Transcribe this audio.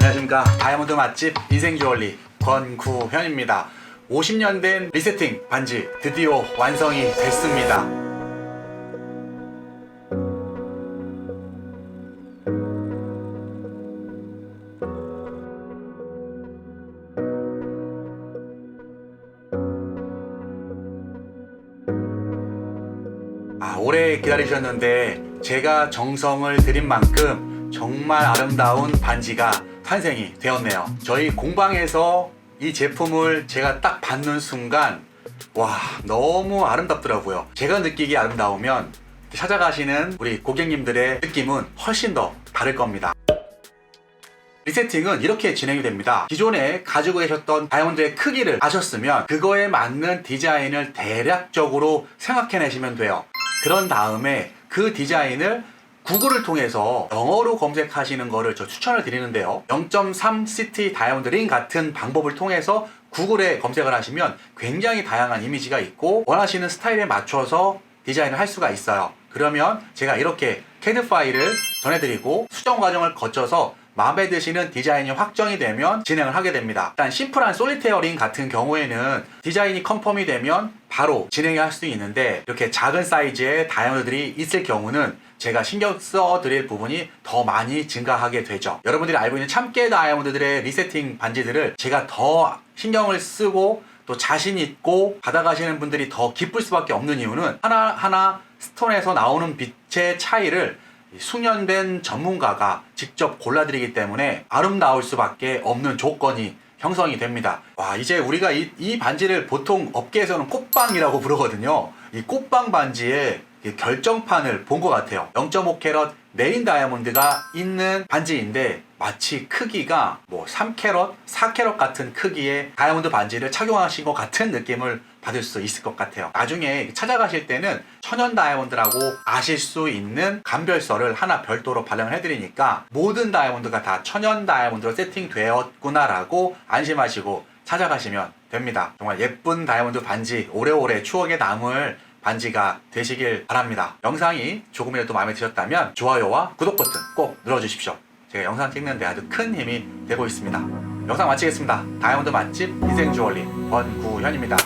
안녕하십니까. 다이아몬드 맛집 인생주얼리 권구현입니다. 50년 된 리세팅 반지 드디어 완성이 됐습니다. 아, 오래 기다리셨는데 제가 정성을 들인 만큼 정말 아름다운 반지가 탄생이 되었네요. 저희 공방에서 이 제품을 제가 딱 받는 순간 와 너무 아름답더라고요. 제가 느끼기 아름다우면 찾아가시는 우리 고객님들의 느낌은 훨씬 더 다를 겁니다. 리세팅은 이렇게 진행이 됩니다. 기존에 가지고 계셨던 다이아몬드의 크기를 아셨으면 그거에 맞는 디자인을 대략적으로 생각해내시면 돼요. 그런 다음에 그 디자인을 구글을 통해서 영어로 검색하시는 거를 저 추천을 드리는데요. 0.3 시티 다이아몬드 링 같은 방법을 통해서 구글에 검색을 하시면 굉장히 다양한 이미지가 있고 원하시는 스타일에 맞춰서 디자인을 할 수가 있어요. 그러면 제가 이렇게 캐드 파일을 전해드리고 수정 과정을 거쳐서 마음에 드시는 디자인이 확정이 되면 진행을 하게 됩니다. 일단 심플한 솔리테어링 같은 경우에는 디자인이 컨펌이 되면 바로 진행할 수 있는데 이렇게 작은 사이즈의 다이아몬드들이 있을 경우는 제가 신경 써 드릴 부분이 더 많이 증가하게 되죠. 여러분들이 알고 있는 참깨 다이아몬드들의 리세팅 반지들을 제가 더 신경을 쓰고 또 자신 있고 받아가시는 분들이 더 기쁠 수밖에 없는 이유는 하나하나 스톤에서 나오는 빛의 차이를 숙련된 전문가가 직접 골라드리기 때문에 아름다울 수밖에 없는 조건이 형성이 됩니다. 와, 이제 우리가 이, 이 반지를 보통 업계에서는 꽃빵이라고 부르거든요. 이 꽃빵 반지의 이 결정판을 본 것 같아요. 0.5캐럿 메인 다이아몬드가 있는 반지인데 마치 크기가 뭐 3캐럿, 4캐럿 같은 크기의 다이아몬드 반지를 착용하신 것 같은 느낌을 받을 수 있을 것 같아요. 나중에 찾아가실 때는 천연 다이아몬드라고 아실 수 있는 감별서를 하나 별도로 발행을 해드리니까 모든 다이아몬드가 다 천연 다이아몬드로 세팅되었구나라고 안심하시고 찾아가시면 됩니다. 정말 예쁜 다이아몬드 반지 오래오래 추억에 남을 반지가 되시길 바랍니다. 영상이 조금이라도 마음에 드셨다면 좋아요와 구독 버튼 꼭 눌러주십시오. 제가 영상 찍는데 아주 큰 힘이 되고 있습니다. 영상 마치겠습니다. 다이아몬드 맛집 인생 주얼리 권구현입니다.